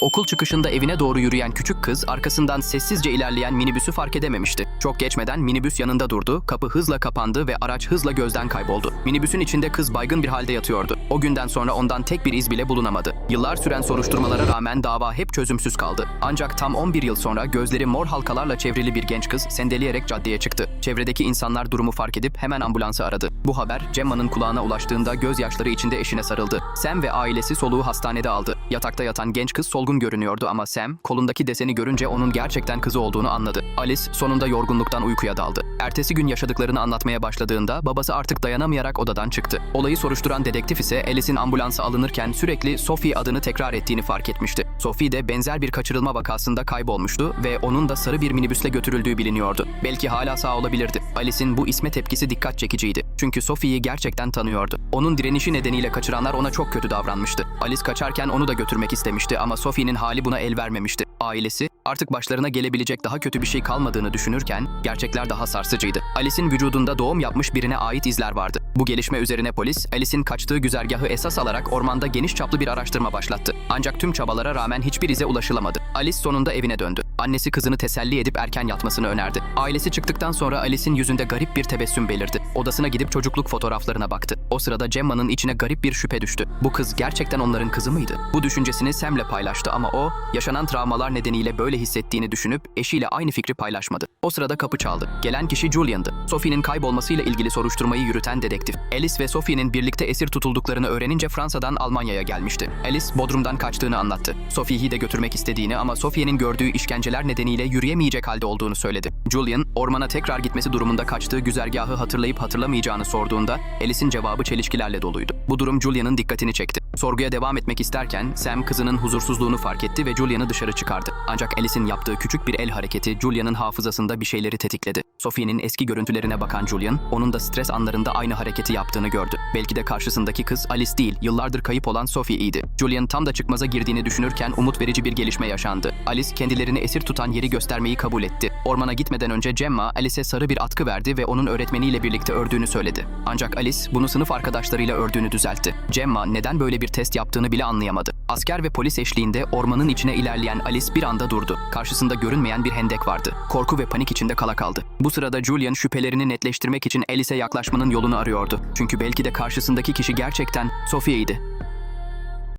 Okul çıkışında evine doğru yürüyen küçük kız arkasından sessizce ilerleyen minibüsü fark edememişti. Çok geçmeden minibüs yanında durdu, kapı hızla kapandı ve araç hızla gözden kayboldu. Minibüsün içinde kız baygın bir halde yatıyordu. O günden sonra ondan tek bir iz bile bulunamadı. Yıllar süren soruşturmalara rağmen dava hep çözümsüz kaldı. Ancak tam 11 yıl sonra gözleri mor halkalarla çevrili bir genç kız sendeleyerek caddeye çıktı. Çevredeki insanlar durumu fark edip hemen ambulansı aradı. Bu haber Cemma'nın kulağına ulaştığında gözyaşları içinde eşine sarıldı. Sam ve ailesi soluğu hastanede aldı. Yatakta yatan genç kız solgun görünüyordu ama Sam kolundaki deseni görünce onun gerçekten kızı olduğunu anladı. Alice sonunda yorgunluktan uykuya daldı. Ertesi gün yaşadıklarını anlatmaya başladığında babası artık dayanamayarak odadan çıktı. Olayı soruşturan dedektif ise Alice'in ambulansa alınırken sürekli Sophie adını tekrar ettiğini fark etmişti. Sophie de benzer bir kaçırılma vakasında kaybolmuştu ve onun da sarı bir minibüsle götürüldüğü biliniyordu. Belki hala sağ olabilirdi. Alice'in bu isme tepkisi dikkat çekiciydi. Çünkü Sophie'yi gerçekten tanıyordu. Onun direnişi nedeniyle kaçıranlar ona çok kötü davranmıştı. Alice kaçarken onu da götürmek istemişti ama Sophie'nin hali buna el vermemişti. Ailesi artık başlarına gelebilecek daha kötü bir şey kalmadığını düşünürken gerçekler daha sarsıcıydı. Alice'in vücudunda doğum yapmış birine ait izler vardı. Bu gelişme üzerine polis Alice'in kaçtığı güzergahı esas alarak ormanda geniş çaplı bir araştırma başlattı. Ancak tüm çabalara rağmen hiçbir ize ulaşılamadı. Alice sonunda evine döndü. Annesi kızını teselli edip erken yatmasını önerdi. Ailesi çıktıktan sonra Alice'in yüzünde garip bir tebessüm belirdi. Odasına gidip çocukluk fotoğraflarına baktı. O sırada Cemma'nın içine garip bir şüphe düştü. Bu kız gerçekten onların kızı mıydı? Bu düşüncesini Sam'le paylaştı ama o, yaşanan travmalar nedeniyle böyle hissettiğini düşünüp eşiyle aynı fikri paylaşmadı. O sırada kapı çaldı. Gelen kişi Julian'dı. Sophie'nin kaybolmasıyla ilgili soruşturmayı yürüten dedektif. Alice ve Sophie'nin birlikte esir tutulduklarını öğrenince Fransa'dan Almanya'ya gelmişti. Alice Bodrum'dan kaçtığını anlattı. Sophie'yi de götürmek istediğini ama Sophie'nin gördüğü işkenceler nedeniyle yürüyemeyecek halde olduğunu söyledi. Julian, ormana tekrar gitmesi durumunda kaçtığı güzergahı hatırlayıp hatırlamayacağını sorduğunda Alice'in cevabı çelişkilerle doluydu. Bu durum Julian'ın dikkatini çekti. Sorguya devam etmek isterken Sam kızının huzursuzluğunu fark etti ve Julian'ı dışarı çıkardı. Ancak Alice'in yaptığı küçük bir el hareketi Julian'ın hafızasında bir şeyleri tetikledi. Sophie'nin eski görüntülerine bakan Julian, onun da stres anlarında aynı hareketi yaptığını gördü. Belki de karşısındaki kız Alice değil, yıllardır kayıp olan Sophie'ydi. Julian tam da çıkmaza girdiğini düşünürken umut verici bir gelişme yaşandı. Alice kendilerini esir tutan yeri göstermeyi kabul etti. Ormana gitmeden önce Gemma, Alice'e sarı bir atkı verdi ve onun öğretmeniyle birlikte ördüğünü söyledi. Ancak Alice bunu sınıf arkadaşlarıyla ördüğünü düzeltti. Gemma neden böyle bir test yaptığını bile anlayamadı. Asker ve polis eşliğinde ormanın içine ilerleyen Alice bir anda durdu. Karşısında görünmeyen bir hendek vardı. Korku ve panik içinde kala kaldı. Bu sırada Julian şüphelerini netleştirmek için Alice'e yaklaşmanın yolunu arıyordu. Çünkü belki de karşısındaki kişi gerçekten Sophie'ydi.